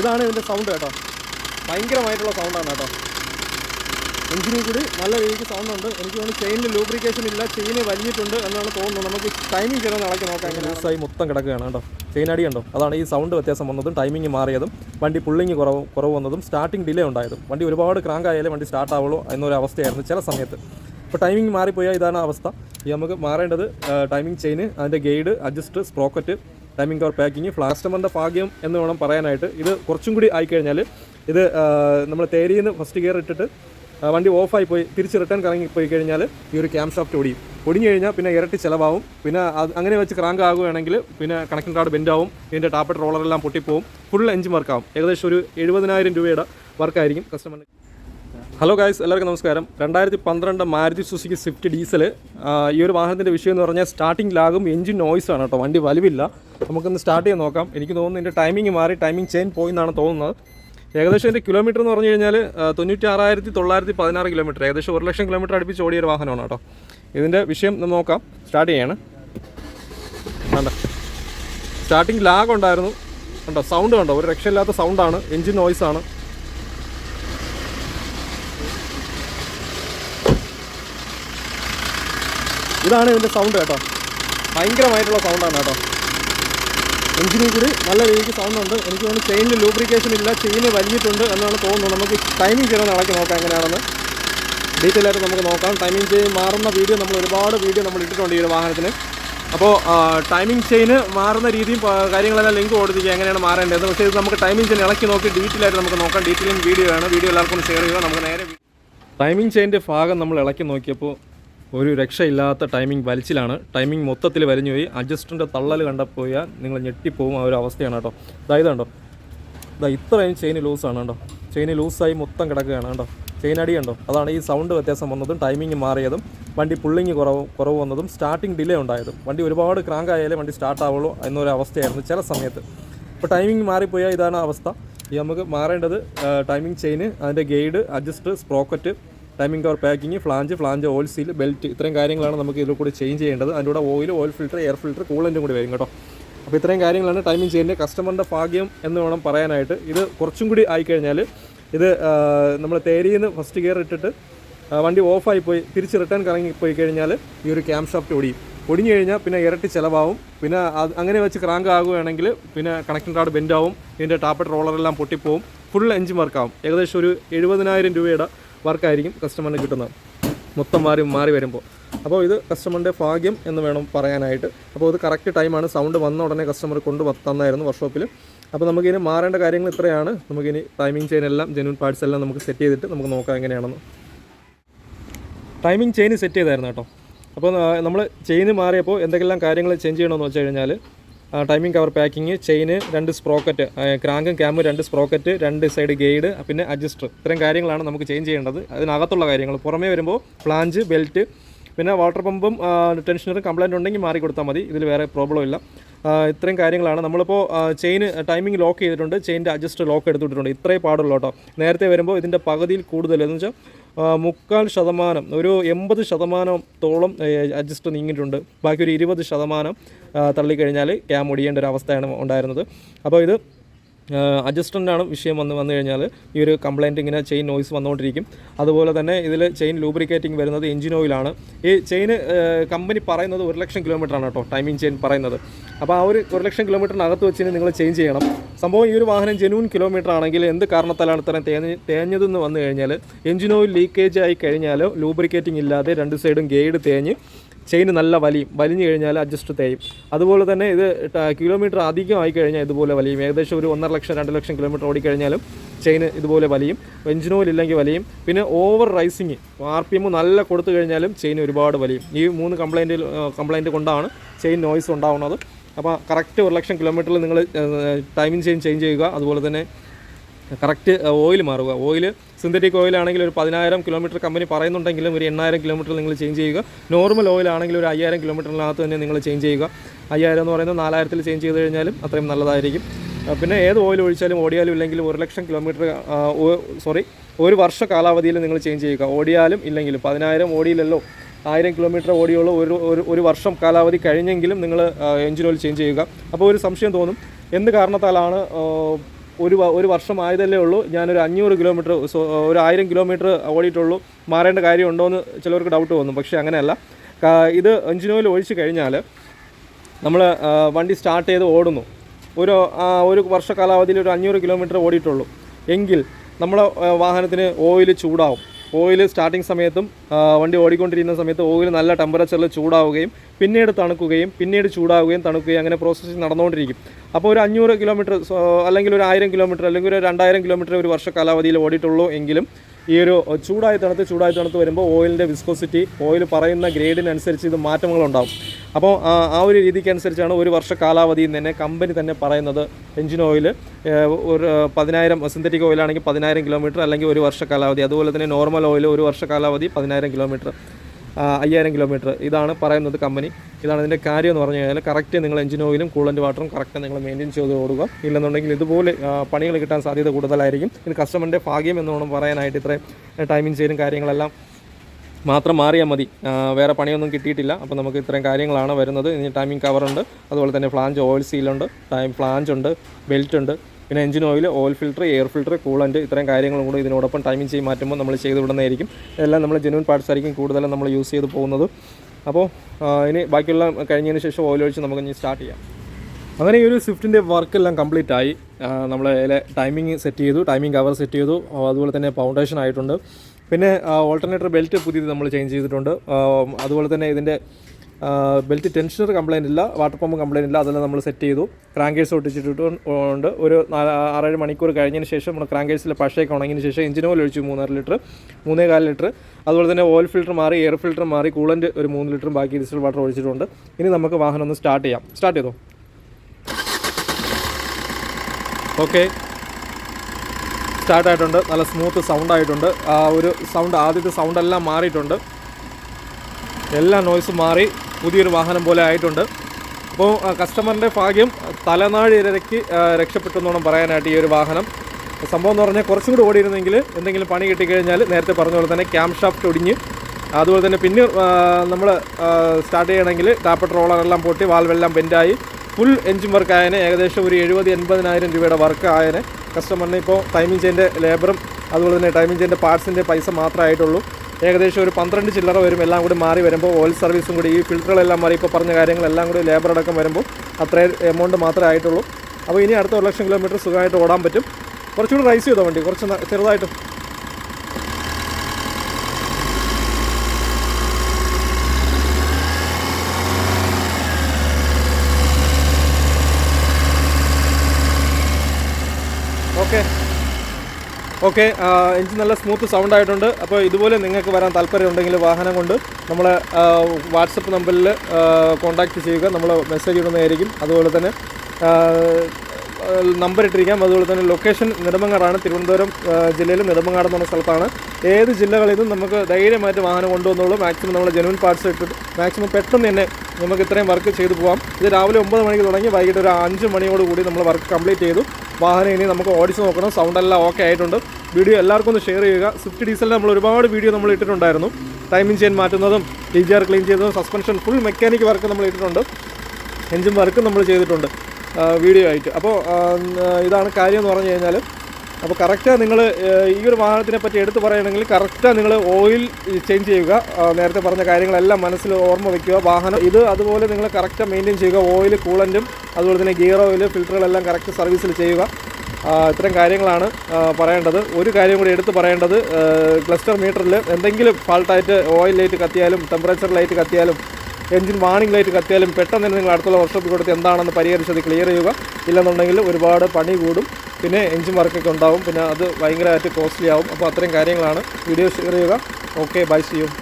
ഇതാണ് ഇതിന്റെ സൗണ്ട് കേട്ടോ. ഭയങ്കരമായിട്ടുള്ള സൗണ്ടാണ് കേട്ടോ. എഞ്ചിനിൽ കൂടി നല്ല രീതിക്ക് സൗണ്ട് ഉണ്ട്. എനിക്ക് തോന്നുന്നു ചെയിനിൽ ലൂബ്രിക്കേഷൻ ഇല്ല ചെയിന് വലിയിട്ടുണ്ട് എന്നാണ് തോന്നുന്നത്. നമുക്ക് ടൈമിംഗ് ചില ഇളക്കി നോക്കാം ലൂസായി മൊത്തം കിടക്കുകയാണ് കേട്ടോ. ചെയിൻ അടി അതാണ് ഈ സൗണ്ട് വ്യത്യാസം വന്നതും ടൈമിംഗ് മാറിയതും. വണ്ടി പുള്ളിങ് കുറവ് കുറവ് വന്നതും സ്റ്റാർട്ടിംഗ് ഡിലേ ഉണ്ടായതും. വണ്ടി ഒരുപാട് ക്രാങ്ക് ആയാലേ വണ്ടി സ്റ്റാർട്ട് ആവുള്ളൂ എന്നൊരു അവസ്ഥയായിരുന്നു ചില സമയത്ത്. ഇപ്പോൾ ടൈമിംഗ് മാറിപ്പോയാൽ ഇതാണ് അവസ്ഥ. നമുക്ക് മാറേണ്ടത് ടൈമിംഗ് ചെയിന് അതിന്റെ guide adjust sprocket timing cover packing ഫ്ലാസ്റ്റമറിന്റെ ഭാഗ്യം എന്ന് വേണം പറയാനായിട്ട്. ഇത് കുറച്ചും കൂടി ആയിക്കഴിഞ്ഞാൽ ഇത് നമ്മൾ തേരിയിൽ നിന്ന് ഫസ്റ്റ് ഗിയർ ഇട്ടിട്ട് വണ്ടി ഓഫായി പോയി തിരിച്ച് റിട്ടേൺ കറങ്ങി പോയി കഴിഞ്ഞാൽ ഈ ഒരു ക്യാം ഷാഫ്റ്റ് ഒടിയും ഒടിഞ്ഞു കഴിഞ്ഞാൽ പിന്നെ ഇരട്ടി ചിലവാകും പിന്നെ അത് അങ്ങനെ വെച്ച് ക്രാങ്ക് ആകുകയാണെങ്കിൽ പിന്നെ കണക്ഷൻ കാർഡ് ബെൻഡാവും ഇതിന്റെ ടാപ്പറ്റ് റോളറെല്ലാം പൊട്ടിപ്പോവും. ഫുൾ എഞ്ചിൻ വർക്കാവും ഏകദേശം ഒരു എഴുപതിനായിരം രൂപയുടെ വർക്കായിരിക്കും കസ്റ്റമറിന് ഹലോ ഗായ്സ് എല്ലാവർക്കും നമസ്കാരം. രണ്ടായിരത്തി പന്ത്രണ്ട് മാരുതി സുസുക്കി സ്വിഫ്റ്റ് ഡീസൽ ഈ ഒരു വാഹനത്തിന്റെ വിഷയം എന്ന് പറഞ്ഞാൽ സ്റ്റാർട്ടിംഗ് ലാഗും എഞ്ചിൻ നോയ്സാണ് കേട്ടോ. വണ്ടി വലിവില്ല. നമുക്കൊന്ന് സ്റ്റാർട്ട് ചെയ്യാൻ നോക്കാം. എനിക്ക് തോന്നുന്നു ഇതിന്റെ ടൈമിംഗ് മാറി ടൈമിംഗ് ചെയിൻ പോയി എന്നാണ് തോന്നുന്നത്. ഏകദേശം ഇതിന്റെ കിലോമീറ്റർ എന്ന് പറഞ്ഞു കഴിഞ്ഞാൽ തൊണ്ണൂറ്റി ആറായിരത്തി തൊള്ളായിരത്തി പതിനാറ് കിലോമീറ്റർ ഏകദേശം ഒരു ലക്ഷം കിലോമീറ്റർ അടുപ്പിച്ച് ഓടിയ ഒരു വാഹനമാണ് കേട്ടോ. ഇതിന്റെ വിഷയം നമുക്ക് നോക്കാം. സ്റ്റാർട്ട് ചെയ്യാണ്. വേണ്ട സ്റ്റാർട്ടിംഗ് ലാഗ് ഉണ്ടായിരുന്നു. കണ്ടോ? സൗണ്ട് കണ്ടോ? ഒരു രക്ഷയില്ലാത്ത സൗണ്ടാണ് എഞ്ചിൻ നോയ്സ് ഇതാണ് ഇതിന്റെ സൗണ്ട് കേട്ടോ. ഭയങ്കരമായിട്ടുള്ള സൗണ്ടാണ് കേട്ടോ. എഞ്ചിനിൽ കൂടി നല്ല രീതിക്ക് സൗണ്ട് ഉണ്ട്. എനിക്ക് തോന്നുന്നു ചെയിനിൽ ലൂബ്രിക്കേഷൻ ഇല്ല. ചെയിന് വലിയിട്ടുണ്ട് എന്നാണ് തോന്നുന്നത്. നമുക്ക് ടൈമിംഗ് ചെയ്യണം ഇളക്കി നോക്കാം എങ്ങനെയാണെന്ന്. ഡീറ്റെയിൽ ആയിട്ട് നമുക്ക് നോക്കാം. ടൈമിംഗ് ചെയിൻ മാറുന്ന വീഡിയോ നമ്മൾ ഒരുപാട് വീഡിയോ നമ്മൾ ഇട്ടിട്ടുണ്ട് ഈ ഒരു വാഹനത്തിന്. അപ്പോൾ ടൈമിംഗ് ചെയിന് മാറുന്ന രീതിയും കാര്യങ്ങളെല്ലാം ലിങ്ക് കൊടുത്തിരിക്കുക. എങ്ങനെയാണ് മാറേണ്ടത് പക്ഷേ ഇത് നമുക്ക് ടൈമിംഗ് ചെയിൻ ഇളക്കി നോക്കി ഡീറ്റെയിൽ ആയിട്ട് നമുക്ക് നോക്കാം. ഡീറ്റെയിലും വീഡിയോ ആണ്. വീഡിയോ എല്ലാവർക്കും ഷെയർ ചെയ്യുക. നമുക്ക് നേരെ ടൈമിംഗ് ചെയിന്റെ ഭാഗം നമ്മൾ ഇളക്കി നോക്കിയപ്പോൾ ഒരു രക്ഷയില്ലാത്ത ടൈമിംഗ് വലിച്ചിലാണ്. ടൈമിംഗ് മൊത്തത്തിൽ വലിഞ്ഞു പോയി. അഡ്ജസ്റ്റിന്റെ തള്ളൽ കണ്ടപ്പോൾ നിങ്ങൾ ഞെട്ടിപ്പോവും ആ ഒരു അവസ്ഥയാണ് കേട്ടോ. അതായത് കണ്ടോ? ഇതാ ഇത്രയും ചെയിൻ ലൂസാണ് കേട്ടോ ചെയിൻ ലൂസായി മൊത്തം കിടക്കുകയാണ് കേട്ടോ ചെയിൻ അടി ഉണ്ടോ അതാണ് ഈ സൗണ്ട് വ്യത്യാസം വന്നതും ടൈമിംഗ് മാറിയതും വണ്ടി പുള്ളിങ് കുറവ് കുറവ് വന്നതും സ്റ്റാർട്ടിംഗ് ഡിലേ ഉണ്ടായതും. വണ്ടി ഒരുപാട് ക്രാങ്ക് ആയാലേ വണ്ടി സ്റ്റാർട്ട് ആവുള്ളൂ എന്നൊരു അവസ്ഥയായിരുന്നു ചില സമയത്ത്. ഇപ്പോൾ ടൈമിംഗ് മാറിപ്പോയാൽ ഇതാണ് അവസ്ഥ. ഈ നമുക്ക് മാറേണ്ടത് ടൈമിംഗ് ചെയിന് അതിന്റെ guide adjust sprocket timing cover packing flange flange oil seal belt ഇത്രയും കാര്യങ്ങളാണ് നമുക്ക് ഇതിൽ കൂടി ചേഞ്ച് ചെയ്യേണ്ടത്. അതിന്റെ കൂടെ oil oil filter air filter കൂളന്റും കൂടി വരും കേട്ടോ. അപ്പോൾ ഇത്രയും കാര്യങ്ങളാണ് ടൈമിംഗ് ചെയ്യുന്നത് കസ്റ്റമറിന്റെ ഭാഗ്യം എന്ന് വേണം പറയാനായിട്ട്. ഇത് കുറച്ചും കൂടി ആയിക്കഴിഞ്ഞാൽ ഇത് നമ്മൾ തേരിയിൽ നിന്ന് ഫസ്റ്റ് ഗിയർ ഇട്ടിട്ട് വണ്ടി ഓഫായി പോയി തിരിച്ച് റിട്ടേൺ കറങ്ങി പോയി കഴിഞ്ഞാൽ ഈ ഒരു ക്യാം ഷാഫ്റ്റ് ഒടിയും. ഒടിഞ്ഞു കഴിഞ്ഞാൽ പിന്നെ ഇരട്ടി ചിലവാകും പിന്നെ അങ്ങനെ വെച്ച് ക്രാങ്ക് ആകുകയാണെങ്കിൽ പിന്നെ കണക്റ്റിംഗ് കാർഡ് ബെൻഡാവും ഇതിന്റെ ടാപ്പറ്റ് റോളറെല്ലാം പൊട്ടിപ്പോവും. ഫുൾ എഞ്ചിൻ വർക്കാവും ഏകദേശം ഒരു എഴുപതിനായിരം രൂപയുടെ വർക്കായിരിക്കും കസ്റ്റമറിന് കിട്ടുന്നത്. മൊത്തം മാറി മാറി വരുമ്പോൾ. അപ്പോൾ ഇത് കസ്റ്റമറിന്റെ ഭാഗ്യം എന്ന് വേണം പറയാനായിട്ട്. അപ്പോൾ ഇത് കറക്റ്റ് ടൈമാണ് സൗണ്ട് വന്ന ഉടനെ കസ്റ്റമർ കൊണ്ട് തന്നായിരുന്നു വർക്ക്ഷോപ്പിൽ അപ്പോൾ നമുക്കിനി മാറേണ്ട കാര്യങ്ങൾ ഇത്രയാണ്. നമുക്കിനി ടൈമിംഗ് ചെയിൻ എല്ലാം ജെന്യൂൻ പാർട്സ് എല്ലാം നമുക്ക് സെറ്റ് ചെയ്തിട്ട് നമുക്ക് നോക്കാം എങ്ങനെയാണെന്ന്. ടൈമിംഗ് ചെയിൻ സെറ്റ് ചെയ്തായിരുന്നു കേട്ടോ. അപ്പോൾ നമ്മൾ ചെയിൻ മാറിയപ്പോൾ എന്തെല്ലാം കാര്യങ്ങൾ ചേഞ്ച് ചെയ്യണമെന്ന് വെച്ച് കഴിഞ്ഞാൽ ടൈമിംഗ് കവർ പാക്കിങ് ചെയിന് രണ്ട് സ്പ്രോക്കറ്റ് ക്രാങ്കും ക്യാമും രണ്ട് സ്പ്രോക്കറ്റ് രണ്ട് സൈഡ് ഗൈഡ് പിന്നെ അഡ്ജസ്റ്റർ ഇത്തരം കാര്യങ്ങളാണ് നമുക്ക് ചേഞ്ച് ചെയ്യേണ്ടത്. അതിനകത്തുള്ള കാര്യങ്ങൾ. പുറമേ വരുമ്പോൾ ഫ്ലാഞ്ച് ബെൽറ്റ് പിന്നെ വാട്ടർ പമ്പും ടെൻഷനറും കംപ്ലൈന്റ് ഉണ്ടെങ്കിൽ മാറി കൊടുത്താൽ മതി. ഇതിൽ വേറെ പ്രോബ്ലം ഇല്ല. ഇത്രയും കാര്യങ്ങളാണ്. നമ്മളിപ്പോൾ ചെയിൻ ടൈമിംഗ് ലോക്ക് ചെയ്തിട്ടുണ്ട്. ചെയിന്റെ അഡ്ജസ്റ്റ് ലോക്ക് എടുത്തിട്ടുണ്ട്. ഇത്രയും പാടുള്ളൂ കേട്ടോ. നേരത്തെ വരുമ്പോൾ ഇതിന്റെ പകുതിയിൽ കൂടുതൽ. എന്ന് വെച്ചാൽ മുക്കാൽ ശതമാനം ഒരു എൺപത് ശതമാനത്തോളം അഡ്ജസ്റ്റ് നീങ്ങിയിട്ടുണ്ട്. ബാക്കി ഒരു ഇരുപത് ശതമാനം തള്ളിക്കഴിഞ്ഞാൽ ക്യാം ഒടിയേണ്ട ഒരു അവസ്ഥയാണ് ഉണ്ടായിരുന്നത്. അപ്പോൾ ഇത് അഡ്ജസ്റ്റന്റാണ് വിഷയം വന്ന് വന്നു കഴിഞ്ഞാൽ ഈ ഒരു കംപ്ലയിന്റ് ഇങ്ങനെ ചെയിൻ നോയ്സ് വന്നുകൊണ്ടിരിക്കും. അതുപോലെ തന്നെ ഇതിൽ ചെയിൻ ലൂബ്രിക്കേറ്റിംഗ് വരുന്നത് എഞ്ചിൻ ഓയിലാണ് ഈ ചെയിൻ കമ്പനി പറയുന്നത് ഒരു ലക്ഷം കിലോമീറ്ററാണ് കേട്ടോ ടൈമിംഗ് ചെയിൻ പറയുന്നത്. അപ്പോൾ ആ ഒരു ഒരു ലക്ഷം കിലോമീറ്ററിനകത്ത് വെച്ച് നിങ്ങൾ ചേഞ്ച് ചെയ്യണം. സംഭവം ഈ ഒരു വാഹനം ജെനുവൻ കിലോമീറ്റർ ആണെങ്കിൽ എന്ത് കാരണത്താലാണ് ഇത്രയും തേഞ്ഞ് തേഞ്ഞതെന്ന് വന്നു കഴിഞ്ഞാൽ എഞ്ചിൻ ഓയിൽ ലീക്കേജ് ആയി കഴിഞ്ഞാൽ ലൂബ്രിക്കേറ്റിംഗ് ഇല്ലാതെ രണ്ട് സൈഡും ഗൈഡ് തേഞ്ഞ് ചെയിൻ നല്ല വലിയും വലിഞ്ഞു കഴിഞ്ഞാൽ അഡ്ജസ്റ്റ് തേയും. അതുപോലെ തന്നെ ഇത് കിലോമീറ്റർ അധികം ആയി കഴിഞ്ഞാൽ ഇതുപോലെ വലിയും. ഏകദേശം ഒരു ഒന്നര ലക്ഷം രണ്ട് ലക്ഷം കിലോമീറ്റർ ഓടിക്കഴിഞ്ഞാലും ചെയിൻ ഇതുപോലെ വലിയും. എഞ്ചിൻ ഓയിൽ ഇല്ലെങ്കിൽ വലിയും. പിന്നെ over rising R P M നല്ല കൊടുത്തു കഴിഞ്ഞാലും ചെയിൻ ഒരുപാട് വലിയും. ഈ മൂന്ന് കംപ്ലൈന്റിൽ കംപ്ലൈന്റ് കൊണ്ടാണ് ചെയിൻ നോയ്സ് ഉണ്ടാവുന്നത്. അപ്പോൾ കറക്റ്റ് ഒരു ലക്ഷം കിലോമീറ്ററിൽ നിങ്ങൾ ടൈമിംഗ് ചെയിൻ ചേഞ്ച് ചെയ്യുക. അതുപോലെ തന്നെ കറക്റ്റ് ഓയിൽ മാറുക. ഓയിൽ സിന്തറ്റിക് ഓയിലാണെങ്കിൽ ഒരു പതിനായിരം കിലോമീറ്റർ കമ്പനി പറയുന്നുണ്ടെങ്കിലും ഒരു എണ്ണായിരം കിലോമീറ്റർ നിങ്ങൾ ചേഞ്ച് ചെയ്യുക. നോർമൽ ഓയിലാണെങ്കിൽ ഒരു അയ്യായിരം കിലോമീറ്ററിനകത്ത് തന്നെ നിങ്ങൾ ചേഞ്ച് ചെയ്യുക. അയ്യായിരം എന്ന് പറയുന്നത് നാലായിരത്തിൽ ചേഞ്ച് ചെയ്ത് കഴിഞ്ഞാലും അത്രയും നല്ലതായിരിക്കും. പിന്നെ ഏത് ഓയിൽ ഒഴിച്ചാലും ഓടിയാലും ഇല്ലെങ്കിലും ഒരു ലക്ഷം കിലോമീറ്റർ സോറി ഒരു വർഷ കാലാവധിയിൽ നിങ്ങൾ ചേഞ്ച് ചെയ്യുക. ഓടിയാലും ഇല്ലെങ്കിലും പതിനായിരം ഓടിയില്ലല്ലോ ആയിരം കിലോമീറ്റർ ഓടിയുള്ള ഒരു ഒരു വർഷം കാലാവധി കഴിഞ്ഞെങ്കിലും നിങ്ങൾ എഞ്ചിൻ ഓയിൽ ചേഞ്ച് ചെയ്യുക. അപ്പോൾ ഒരു സംശയം തോന്നും എന്ത് കാരണത്താലാണ് ഒരു ഒരു വർഷം ആയതല്ലേ ഉള്ളൂ. ഞാനൊരു അഞ്ഞൂറ് കിലോമീറ്റർ ഒരു ആയിരം കിലോമീറ്റർ ഓടിയിട്ടുള്ളൂ. മാറേണ്ട കാര്യമുണ്ടോ എന്ന് ചിലവർക്ക് ഡൗട്ട് തോന്നും പക്ഷേ അങ്ങനെയല്ല. ഇത് എഞ്ചിൻ ഓയിൽ ഒഴിച്ച് കഴിഞ്ഞാൽ നമ്മൾ വണ്ടി സ്റ്റാർട്ട് ചെയ്ത് ഓടുന്നു. ഒരു ഒരു വർഷ കാലാവധിയിൽ ഒരു അഞ്ഞൂറ് കിലോമീറ്റർ ഓടിയിട്ടുള്ളൂ. എങ്കിൽ നമ്മളെ ആ, വാഹനത്തിന് ഓയിൽ ചൂടാവും. ഓയിൽ സ്റ്റാർട്ടിങ് സമയത്തും വണ്ടി ഓടിക്കൊണ്ടിരിക്കുന്ന സമയത്ത് ഓയിൽ നല്ല ടെമ്പറേച്ചറിൽ ചൂടാവുകയും പിന്നീട് തണുക്കുകയും പിന്നീട് ചൂടാവുകയും തണുക്കുകയും അങ്ങനെ പ്രോസസ്സിങ് നടന്നുകൊണ്ടിരിക്കും. അപ്പോൾ ഒരു അഞ്ഞൂറ് കിലോമീറ്റർ അല്ലെങ്കിൽ ഒരു ആയിരം കിലോമീറ്റർ അല്ലെങ്കിൽ ഒരു രണ്ടായിരം കിലോമീറ്റർ ഒരു വർഷ കാലാവധിയിൽ ഓടിയിട്ടുള്ളൂ എങ്കിലും ഈ ഒരു ചൂടായി തണുത്ത് ചൂടായി തണുത്ത് വരുമ്പോൾ ഓയിലിന്റെ വിസ്കോസിറ്റി ഓയിൽ പറയുന്ന ഗ്രേഡിനനുസരിച്ച് ഇത് മാറ്റങ്ങളുണ്ടാവും. അപ്പോൾ ആ ഒരു രീതിക്ക് അനുസരിച്ചാണ് ഒരു വർഷ കാലാവധിയിൽ തന്നെ കമ്പനി തന്നെ പറയുന്നത്. എഞ്ചിൻ ഓയിൽ ഒരു പതിനായിരം സിന്തറ്റിക് ഓയിലാണെങ്കിൽ പതിനായിരം കിലോമീറ്റർ അല്ലെങ്കിൽ ഒരു വർഷ കാലാവധി. അതുപോലെ തന്നെ നോർമൽ ഓയിൽ ഒരു വർഷ കാലാവധി പതിനായിരം കിലോമീറ്റർ അയ്യായിരം കിലോമീറ്റർ. ഇതാണ് പറയുന്നത് കമ്പനി. ഇതാണ് ഇതിന്റെ കാര്യം എന്ന് പറഞ്ഞു കഴിഞ്ഞാൽ കറക്റ്റ് നിങ്ങൾ എഞ്ചിൻ ഓയിലും കൂളന്റ് വാട്ടറും കറക്റ്റ് നിങ്ങൾ മെയിന്റെയിൻ ചെയ്ത് ഓടുക. ഇല്ലെന്നുണ്ടെങ്കിൽ ഇതുപോലെ പണികൾ കിട്ടാൻ സാധ്യത കൂടുതലായിരിക്കും. ഇത് കസ്റ്റമറിന്റെ ഭാഗ്യം എന്ന് വേണം പറയാനായിട്ട് ഇത്രയും ടൈമിംഗ് ചെയ്തും കാര്യങ്ങളെല്ലാം മാത്രം മാറിയാൽ മതി. വേറെ പണിയൊന്നും കിട്ടിയിട്ടില്ല. അപ്പോൾ നമുക്ക് ഇത്രയും കാര്യങ്ങളാണ് വരുന്നത്. ഇനി ടൈമിംഗ് കവറുണ്ട് അതുപോലെ തന്നെ ഫ്ലാഞ്ച് ഓയിൽ സീലുണ്ട് ടൈം ഫ്ലാഞ്ച് ഉണ്ട്. ബെൽറ്റ് ഉണ്ട്. പിന്നെ engine oil oil filter air filter coolant ഇത്രയും കാര്യങ്ങളും കൂടി ഇതിനോടൊപ്പം ടൈമിംഗ് ചെയ്ത് മാറ്റുമ്പോൾ നമ്മൾ ചെയ്ത് വിടുന്നതായിരിക്കും. ഇതെല്ലാം നമ്മൾ ജെനുവൻ പാർട്സ് ആയിരിക്കും കൂടുതലും നമ്മൾ യൂസ് ചെയ്ത് പോകുന്നത്. അപ്പോൾ ഇനി ബാക്കിയുള്ള കഴിഞ്ഞതിന് ശേഷം ഓയിൽ ഒഴിച്ച് നമുക്ക് ഇനി സ്റ്റാർട്ട് ചെയ്യാം. അങ്ങനെ ഈ ഒരു സ്വിഫ്റ്റിന്റെ വർക്കെല്ലാം കംപ്ലീറ്റ് ആയി. നമ്മളെ ടൈമിംഗ് സെറ്റ് ചെയ്തു ടൈമിംഗ് കവർ സെറ്റ് ചെയ്തു. അതുപോലെ തന്നെ ഫൗണ്ടേഷൻ ആയിട്ടുണ്ട്. പിന്നെ ഓൾട്ടർനേറ്റർ ബെൽറ്റ് പുതിയത് നമ്മൾ ചേഞ്ച് ചെയ്തിട്ടുണ്ട്. അതുപോലെ തന്നെ ഇതിന്റെ ബെൽറ്റ് ടെൻഷനർ കംപ്ലൈന്റ് ഇല്ല വാട്ടർ പമ്പ് കംപ്ലൈന്റ് ഇല്ല അതെല്ലാം നമ്മൾ സെറ്റ് ചെയ്തു. ക്രാങ്കേഴ്സ് ഒട്ടിച്ചിട്ടുണ്ട്. ഒരു നാല് ആറേഴ് മണിക്കൂർ കഴിഞ്ഞതിന് ശേഷം നമ്മൾ ക്രാങ്കേഴ്സിലെ പശയൊക്കെ ഉണങ്ങിയതിന് ശേഷം എഞ്ചിൻ ഓയിൽ ഒഴിച്ചു മൂന്നര ലിറ്റർ മൂന്നേ കാൽ ലിറ്റർ. അതുപോലെ തന്നെ ഓയിൽ ഫിൽറ്റർ മാറി എയർ ഫിൽറ്റർ മാറി കൂളന്റ് ഒരു മൂന്ന് ലിറ്ററും ബാക്കി ഡിസ്റ്റൽ വാട്ടർ ഒഴിച്ചിട്ടുണ്ട്. ഇനി നമുക്ക് വാഹനം ഒന്ന് സ്റ്റാർട്ട് ചെയ്യാം. സ്റ്റാർട്ട് ചെയ്തോ? ഓക്കെ സ്റ്റാർട്ട് ആയിട്ടുണ്ട് നല്ല സ്മൂത്ത് സൗണ്ട് ആയിട്ടുണ്ട്. ആ ഒരു സൗണ്ട് ആദ്യത്തെ സൗണ്ട് എല്ലാം മാറിയിട്ടുണ്ട്. എല്ലാ നോയ്സും മാറി. പുതിയൊരു വാഹനം പോലെ ആയിട്ടുണ്ട്. അപ്പോൾ കസ്റ്റമറിന്റെ ഭാഗ്യം തലനാഴി ഇരയ്ക്ക് രക്ഷപ്പെട്ടു എന്നോണം പറയാനായിട്ട് ഈ ഒരു വാഹനം. സംഭവം എന്ന് പറഞ്ഞാൽ കുറച്ചും കൂടി ഓടിയിരുന്നെങ്കിൽ എന്തെങ്കിലും പണി കിട്ടിക്കഴിഞ്ഞാൽ നേരത്തെ പറഞ്ഞ പോലെ തന്നെ ക്യാം ഷാഫ്റ്റ് ഒടിഞ്ഞ് അതുപോലെ തന്നെ പിന്നെ നമ്മൾ സ്റ്റാർട്ട് ചെയ്യണമെങ്കിൽ ടാപ്പർ റോളറെല്ലാം പൊട്ടി വാൽവെല്ലാം ബെൻഡായി ഫുൾ എഞ്ചിൻ വർക്ക് ആയതിന് ഏകദേശം ഒരു എഴുപത് എൺപതിനായിരം രൂപയുടെ വർക്ക് ആയതിന് കസ്റ്റമറിന് ഇപ്പോൾ ടൈമിംഗ് ചെയിന്റെ ലേബറും അതുപോലെ തന്നെ ടൈമിംഗ് ചെയിന്റെ പാർട്സിന്റെ പൈസ മാത്രമേ ആയിട്ടുള്ളൂ. ഏകദേശം ഒരു പന്ത്രണ്ട് ചില്ലറ വരും എല്ലാം കൂടി മാറി വരുമ്പോൾ ഓയിൽ സർവീസും കൂടി ഈ ഫിൽറ്ററുകളെല്ലാം മാറി ഇപ്പോൾ പറഞ്ഞ കാര്യങ്ങളെല്ലാം കൂടി ലേബർ അടക്കം വരുമ്പോൾ അത്രയും എമൗണ്ട് മാത്രമേ ആയിട്ടുള്ളൂ. അപ്പോൾ ഇനി അടുത്ത ഒരു ലക്ഷം കിലോമീറ്റർ സുഖമായിട്ട് ഓടാൻ പറ്റും. കുറച്ചുകൂടി റൈസ് ചെയ്തോ വണ്ടി? കുറച്ച് ചെറുതായിട്ട് ഓക്കെ ഓക്കെ എഞ്ചിൻ നല്ല സ്മൂത്ത് സൗണ്ട് ആയിട്ടുണ്ട്. അപ്പോൾ ഇതുപോലെ നിങ്ങൾക്ക് വരാൻ താല്പര്യമുണ്ടെങ്കിൽ വാഹനം കൊണ്ട് നമ്മളെ വാട്സപ്പ് നമ്പറിൽ കോൺടാക്റ്റ് ചെയ്യുക. നമ്മൾ മെസ്സേജ് ഇടുന്നതായിരിക്കും. അതുപോലെ തന്നെ നമ്പർ ഇട്ടിരിക്കാം. അതുപോലെ തന്നെ ലൊക്കേഷൻ നെടുമങ്ങാടാണ്. തിരുവനന്തപുരം ജില്ലയിൽ നെടുമങ്ങാട് എന്ന് പറഞ്ഞ സ്ഥലത്താണ്. ഏത് ജില്ലകളിൽ നിന്നും നമുക്ക് ധൈര്യമായിട്ട് വാഹനം കൊണ്ടുവന്നോളൂ. മാക്സിമം നമ്മൾ ജനുവൻ പാർട്സ് ഇട്ടിട്ട് മാക്സിമം പെട്ടെന്ന് തന്നെ നമുക്ക് ഇത്രയും വർക്ക് ചെയ്തു പോകാം ഇത് രാവിലെ ഒമ്പത് മണിക്ക് തുടങ്ങി വൈകിട്ട് ഒരു അഞ്ച് മണിയോട് കൂടി നമ്മൾ വർക്ക് കംപ്ലീറ്റ് ചെയ്തു. വാഹനം ഇനി നമുക്ക് ഓടിച്ച് നോക്കണം. സൗണ്ട് എല്ലാം ഓക്കെ ആയിട്ടുണ്ട്. വീഡിയോ എല്ലാവർക്കും ഒന്ന് ഷെയർ ചെയ്യുക. സ്വിഫ്റ്റ് ഡീസലിൽ നമ്മൾ ഒരുപാട് വീഡിയോ നമ്മൾ ഇട്ടിട്ടുണ്ടായിരുന്നു. ടൈമിംഗ് ചെയിൻ മാറ്റുന്നതും ടി ജി ആർ ക്ലീൻ ചെയ്തതും സസ്പെൻഷൻ ഫുൾ മെക്കാനിക് വർക്ക് നമ്മൾ ഇട്ടിട്ടുണ്ട്. എഞ്ചിൻ വർക്കും നമ്മൾ ചെയ്തിട്ടുണ്ട്. വീഡിയോ ആയിട്ട്. അപ്പോൾ ഇതാണ് കാര്യം എന്ന് പറഞ്ഞു കഴിഞ്ഞാൽ അപ്പോൾ കറക്റ്റാണ് നിങ്ങൾ ഈ ഒരു വാഹനത്തിനെ പറ്റി എടുത്തു പറയുകയാണെങ്കിൽ കറക്റ്റാണ് നിങ്ങൾ ഓയിൽ ചേഞ്ച് ചെയ്യുക. നേരത്തെ പറഞ്ഞ കാര്യങ്ങളെല്ലാം മനസ്സിൽ ഓർമ്മ വെക്കുക. വാഹനം ഇത് അതുപോലെ നിങ്ങൾ കറക്റ്റ് മെയിന്റെയിൻ ചെയ്യുക. ഓയിൽ കൂളന്റും അതുപോലെ തന്നെ ഗിയർ ഓയിൽ ഫിൽറ്ററുകളെല്ലാം കറക്റ്റ് സർവീസിൽ ചെയ്യുക. ഇത്തരം കാര്യങ്ങളാണ് പറയേണ്ടത്. ഒരു കാര്യം കൂടി എടുത്തു പറയേണ്ടത് ക്ലസ്റ്റർ മീറ്ററിൽ എന്തെങ്കിലും ഫാൾട്ടായിട്ട് ഓയിൽ ലൈറ്റ് കത്തിയാലും ടെമ്പറേച്ചർ ലൈറ്റ് കത്തിയാലും എഞ്ചിൻ വാണിംഗ് ലൈറ്റ് കത്തിയാലും പെട്ടെന്ന് തന്നെ നിങ്ങൾ അടുത്തുള്ള വർക്ക്ഷോപ്പിൽ കൊടുത്ത് എന്താണെന്ന് പരിഹരിച്ചത് ക്ലിയർ ചെയ്യുക. ഇല്ലെന്നുണ്ടെങ്കിൽ ഒരുപാട് പണി കൂടും. പിന്നെ എഞ്ചിൻ വർക്കൊക്കെ ഉണ്ടാവും. പിന്നെ അത് ഭയങ്കരമായിട്ട് കോസ്റ്റ്ലി ആവും. അപ്പോൾ അത്രയും കാര്യങ്ങളാണ്. വീഡിയോ ഷെയർ ചെയ്യുക. ഓക്കെ ബൈ ചെയ്യും